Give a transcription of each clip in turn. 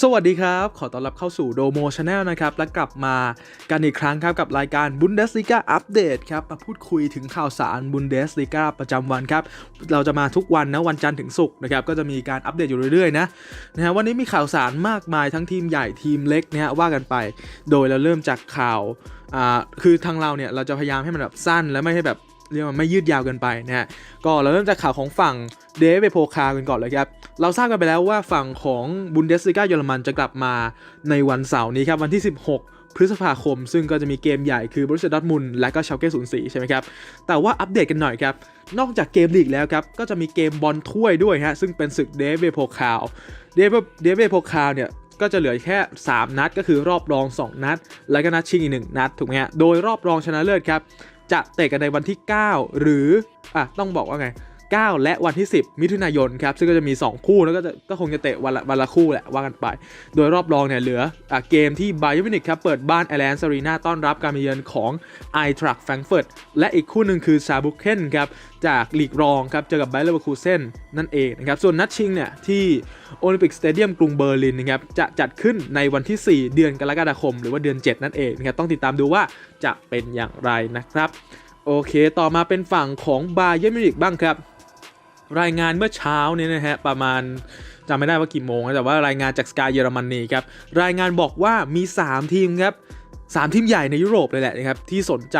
สวัสดีครับ ขอต้อนรับเข้าสู่โดโมชาแนลนะครับ และกลับมากันอีกครั้งครับ กับรายการ Bundesliga Update ครับ มาพูดคุยถึงข่าวสาร Bundesliga ประจำวันครับ เราจะมาทุกวันนะวันจันทร์ถึงศุกร์นะครับ ก็จะมีการอัปเดตอยู่เรื่อยๆนะนะฮะวันนี้มีข่าวสารมากมายทั้งทีมใหญ่ทีมเล็กนะฮะว่ากันไป โดยเราเริ่มจากข่าวอ่าคือทางเราเนี่ยเราจะพยายามให้มันแบบสั้นและไม่ให้แบบ เรียกว่าไม่ยืดยาวเกินไปนะฮะก็เราเริ่มจากข่าวของฝั่งเดฟเบโพคากันก่อนเลยครับ เราทราบกันไปแล้วว่าฝั่งของบุนเดสลิกาเยอรมันจะกลับมาในวันเสาร์นี้ครับ วันที่ 16 พฤษภาคม ซึ่งก็จะมีเกมใหญ่คือบรูเซียดอร์มุนและก็ชาลเก้04ใช่ไหมครับ แต่ว่าอัปเดตกันหน่อยครับ นอกจากเกมลีกแล้วครับ ก็จะมีเกมบอลถ้วยด้วยฮะซึ่งเป็นศึกเดฟเบโพคาเดฟเดฟเบโพคาเนี่ยก็จะเหลือแค่ 3 นัดก็คือรอบรอง 2 นัด แล้วก็นัดชิงอีก 1 นัดถูกไหมฮะ โดยรอบรองชนะเลิศครับ จะเตะกันในวันที่ 9 หรืออะต้องบอกว่าไง 9 และวันที่ 10 มิถุนายนครับซึ่งก็จะมี 2 คู่แล้วก็จะก็คงจะเตะวันละวันละคู่แหละว่ากันไป โดยรอบรองเนี่ยเหลืออเกมที่ไบ e อ r n มินิกครับเปิดบ้านแอ l แลนซ์อารีนาต้อนรับการมาเยือนของไอทรัคแฟรงเฟิร์ตและอีกคู่หนึ่งคือซาบุเคนครับจากลีกรองครับเจอกับไบเลอร์คูเซนนั่นเองนะครับส่วนนัดชิงเนี่ยที่โอลิมปิกสเตเดียมกรุงเบอร์ลินนะครับจะจัดขึ้นในวันที่ 4 เดือนกรกฎาคม หรือว่าเดือน 7 นั่นเองนะครับต้องติดตามดูว่าจะเป็นอย่างไรนะครับ โอเค ต่อมาเป็นฝั่งของบาเย r n มินิกบ้างครับ รายงานเมื่อเช้าเนี่ยนะฮะประมาณจำไม่ได้ว่ากี่โมงนะแต่ว่ารายงานจากสกายเยอรมนีครับรายงานบอกว่ามี 3 ทีมครับ3ทีมใหญ่ในยุโรปเลยแหละนะครับที่สนใจ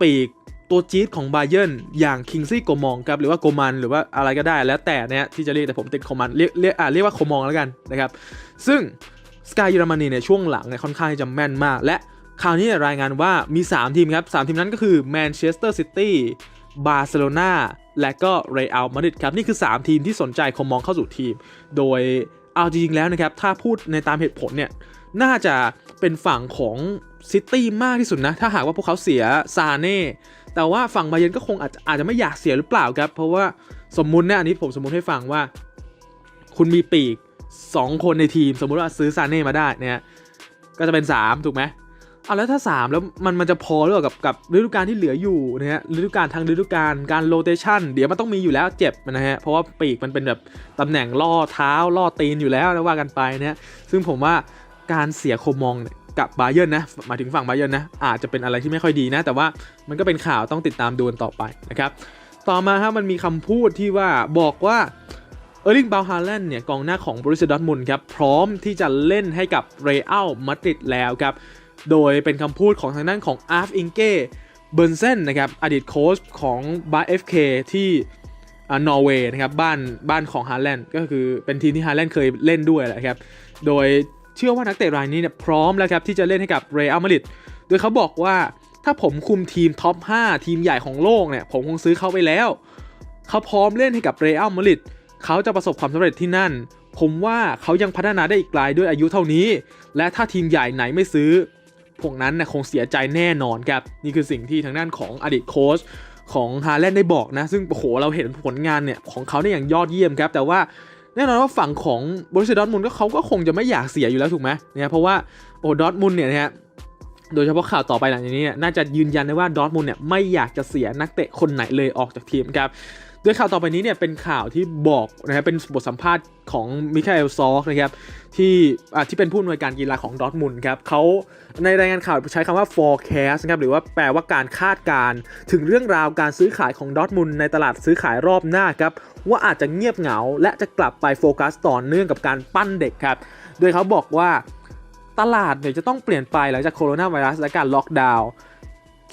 ปีกตัวจี๊ดของบาเย r n อย่างคิงซี่โกมองครับหรือว่าโกมันหรือว่าอะไรก็ได้แล้วแต่เนี่ยที่จะเรียกแต่ผมติดโกมันเรียกเรียกอ่าเรียกว่าโคมองแล้วกันนะครับซึ่งสกายเยอรมนีเนี่ยช่วงหลังเนี่ยค่อนข้างจะแม่นมาก และคราวนี้เนี่ยรายงานว่ามี 3 ทีมครับ3ทีมนั้นก็คือแมนเชสเตอร์ซิตี้บาร์เซโลนา และก็เรอัลมาดริดครับนี่คือ 3 ทีมที่สนใจคอมมองเข้าสู่ทีม โดยเอาจริงๆแล้วนะครับถ้าพูดในตามเหตุผลเนี่ยน่าจะเป็นฝั่งของซิตี้มากที่สุดนะ ถ้าหากว่าพวกเขาเสียซาเน่แต่ว่าฝั่งบาเยนก็คงอาจจะอาจจะไม่อยากเสียหรือเปล่าครับ เพราะว่าสมมุตินะอันนี้ผมสมมุติให้ฟังว่า คุณมีปีก 2 คนในทีม สมมุติว่าซื้อซาเน่มาได้เนี่ยก็จะเป็น 3 ถูกไหม เอาแล้วถ้า 3 แล้วมันมันจะพอหรือเปล่ากับกับฤดูกาลที่เหลืออยู่นะฮะฤดูกาลทางฤดูกาลการโรเตชันเดี๋ยวมันต้องมีอยู่แล้วเจ็บนะฮะเพราะว่าปีกมันเป็นแบบตำแหน่งล่อเท้าล่อตีนอยู่แล้วนะว่ากันไปนะฮะซึ่งผมว่าการเสียโคมองกับบาเย r n นะหมายถึงฝั่งบาเย r n นะอาจจะเป็นอะไรที่ไม่ค่อยดีนะ แต่ว่ามันก็เป็นข่าวต้องติดตามดูกันต่อไปนะครับต่อมาฮะมันมีคำพูดที่ว่าบอกว่าเออร์ลิงบาฮาแลนด์เนี่ยกองหน้าของบริษัทดอทมุนครับพร้อมที่จะเล่นให้กับเรอัลมาดริดแล้วครับ โดยเป็นคำพูดของทางด้านของอาร์ฟอิงเก้เบิร์นเซนนะครับอดีตโค้ชของบาเอฟเคที่นอร์เวย์นะครับบ้านบ้านของฮาร์แลนด์ก็คือเป็นทีมที่ฮาร์แลนด์เคยเล่นด้วยแหละครับ โดยเชื่อว่านักเตะรายนี้เนี่ยพร้อมแล้วครับที่จะเล่นให้กับเรอัลมาดริดโดยเขาบอกว่าถ้าผมคุมทีมท็อป 5 ทีมใหญ่ของโลกเนี่ยผมคงซื้อเขาไปแล้ว เขาพร้อมเล่นให้กับเรอัลมาดริดเขาจะประสบความสำเร็จที่นั่น ผมว่าเขายังพัฒนาได้อีกไกลด้วยอายุเท่านี้ และถ้าทีมใหญ่ไหนไม่ซื้อ พวกนั้นนะคงเสียใจแน่นอนครับ นี่คือสิ่งที่ทางด้านของอดีตโค้ชของฮาแลนด์ได้บอกนะ ซึ่งโอ้โหเราเห็นผลงานเนี่ยของเขาได้อย่างยอดเยี่ยมครับ แต่ว่าแน่นอนว่าฝั่งของบริษัทดอทมุนก็เขาก็คงจะไม่อยากเสียอยู่แล้วถูกไหมเนี่ยเพราะว่าโอ้ดอทมุนเนี่ยนะฮะโดยเฉพาะข่าวต่อไปหลังจากนี้เนี่ยน่าจะยืนยันได้ว่าดอทมุนเนี่ยไม่อยากจะเสียนักเตะคนไหนเลยออกจากทีมครับ โดยข่าวต่อไปนี้เนี่ยเป็นข่าวที่บอกนะครับเป็นบทสัมภาษณ์ของมิคาเอลซอกนะครับที่ที่เป็นผู้อำนวยการกีฬาของดอทมุนครับเขาในรายงานข่าวใช้คำว่า forecast นะครับหรือว่าแปลว่าการคาดการถึงเรื่องราวการซื้อขายของดอทมุนในตลาดซื้อขายรอบหน้าครับว่าอาจจะเงียบเหงา และจะกลับไปโฟกัสต่อเนื่องกับการปั้นเด็กครับโดยเขาบอกว่าตลาดเนี่ยจะต้องเปลี่ยนไปหลังจากโคโรนาไวรัสและการล็อกดาวน์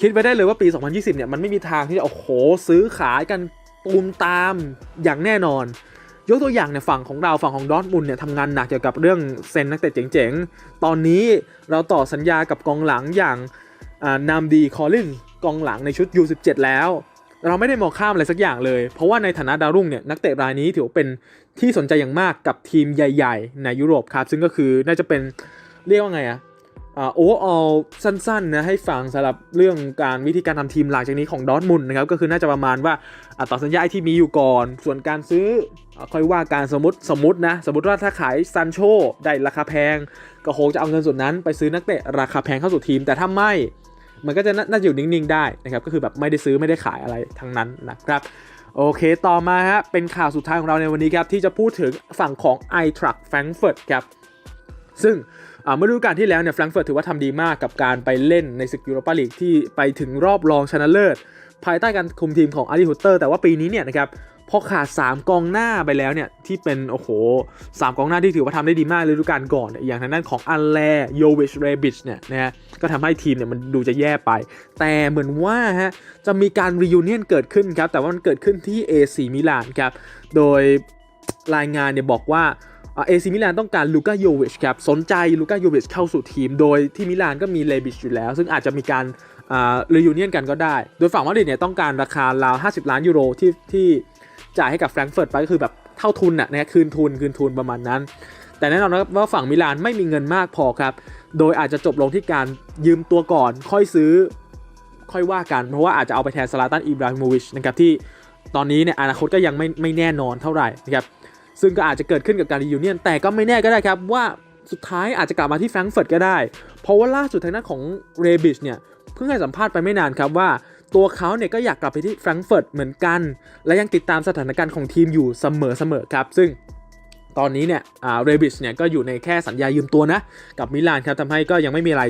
คิดไว้ได้เลยว่าปี 2020 เนี่ย มันไม่มีทางที่จะโอ้โหซื้อขายกัน ตูมตามอย่างแน่นอน ยกตัวอย่างในฝั่งของเราฝั่งของดอทมุนเนี่ยทำงานหนักเกี่ยวกับเรื่องเซ็นนักเตะเจ๋งๆ ตอนนี้เราต่อสัญญากับกองหลังอย่างนามดีคอลลินกองหลังในชุด U17 แล้ว เราไม่ได้มองข้ามอะไรสักอย่างเลย เพราะว่าในฐานะดาวรุ่งเนี่ยนักเตะรายนี้ถือว่าเป็นที่สนใจอย่างมากกับทีมใหญ่ ๆ ในยุโรปครับ ซึ่งก็คือน่าจะเป็นเรียกว่าไงอะ โอเวอร์ออลสั้นๆนะให้ฟังสำหรับเรื่องการวิธีการทำทีมหลังจากนี้ของดอทมุนนะครับก็คือน่าจะประมาณว่าต่อสัญญาที่มีอยู่ก่อน ส่วนการซื้อค่อยว่าการสมมติสมมตินะ สมมติว่าถ้าขายซันโชได้ราคาแพง ก็คงจะเอาเงินส่วนนั้นไปซื้อนักเตะราคาแพงเข้าสู่ทีม แต่ถ้าไม่มันก็จะน่าน่าจะอยู่นิ่งๆได้นะครับก็คือแบบไม่ได้ซื้อไม่ได้ขายอะไรทั้งนั้นนะครับโอเค ต่อมาฮะเป็นข่าวสุดท้ายของเราในวันนี้ครับที่จะพูดถึงฝั่งของ i t r u c k Frankfurt ครับซึ่ง เมื่อฤดูกาลที่แล้วเนี่ยแฟรงก์เฟิร์ตถือว่าทำดีมากกับการไปเล่นในศึกยูโรปาลีกที่ไปถึงรอบรองชนะเลิศ ภายใต้การคุมทีมของอาร์ i ฮุตเตอร์ แต่ว่าปีนี้เนี่ยนะครับพอขาด 3 กองหน้าไปแล้วเนี่ยที่เป็นโอ้โหสามกองหน้าที่ถือว่าทำได้ดีมากฤดูกาลก่อนอย่างทางด้านของอัลแลโยวิชเรบิชเนี่ยนะฮะก็ทำให้ทีมเนี่ยมันดูจะแย่ไป แต่เหมือนว่าฮะจะมีการรี u n เนียนเกิดขึ้นครับแต่ว่ามันเกิดขึ้นที่ AC มิลานครับโดยรายงานเนี่ยบอกว่า เอซีมิลานต้องการลูกาโยวิชครับสนใจลูกาโยวิชเข้าสู่ทีม โดยที่มิลานก็มีเลบิชอยู่แล้ว ซึ่งอาจจะมีการรียูเนียนกันก็ได้ โดยฝั่งมาดริดเนี่ยต้องการราคาราว 50 ล้านยูโรที่ที่จ่ายให้กับแฟรงก์เฟิร์ตไปก็คือแบบเท่าทุนอะนะคืนทุนคืนทุนประมาณนั้น แต่แน่นอนนะครับว่าฝั่งมิลานไม่มีเงินมากพอครับ โดยอาจจะจบลงที่การยืมตัวก่อนค่อยซื้อค่อยว่ากัน เพราะว่าอาจจะเอาไปแทนสลาตันอิบราฮิโมวิชนะครับที่ตอนนี้เนี่ยอนาคตก็ยังไม่ไม่แน่นอนเท่าไหร่นะครับ ซึ่งก็อาจจะเกิดขึ้นกับการรียูเนียนแต่ก็ไม่แน่ก็ได้ครับว่าสุดท้ายอาจจะกลับมาที่แฟรงก์เฟิร์ตก็ได้ เพราะว่าล่าสุดทางด้านของเรบิชเนี่ยเพิ่งให้สัมภาษณ์ไปไม่นานครับว่าตัวเขาเนี่ยก็อยากกลับไปที่แฟรงก์เฟิร์ตเหมือนกัน และยังติดตามสถานการณ์ของทีมอยู่เสมอๆครับ ซึ่ง ตอนนี้เนี่ยเรบิชเนี่ยก็อยู่ในแค่สัญญายืมตัวนะ กับมิลานครับทำให้ก็ยังไม่มีอะไร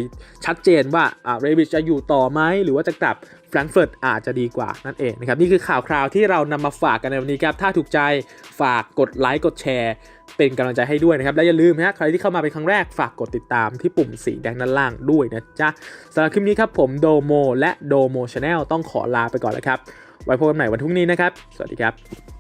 ชัดเจนว่าเรบิชจะอยู่ต่อไหมหรือว่าจะกลับแฟรงก์เฟิร์ตอาจจะดีกว่านั่นเองนะครับนี่คือข่าวคราวที่เรานำมาฝากกันในวันนี้ครับถ้าถูกใจฝากกดไลค์กดแชร์เป็นกำลังใจให้ด้วยนะครับ และอย่าลืมนะใครที่เข้ามาเป็นครั้งแรกฝากกดติดตามที่ปุ่มสีแดงด้านล่างด้วยนะจ๊ะสำหรับคลิปนี้ครับผมโดโมและโดโมชาแนลต้องขอลาไปก่อนแล้วครับ ไว้พบกันใหม่วันพรุ่งนี้นะครับ สวัสดีครับ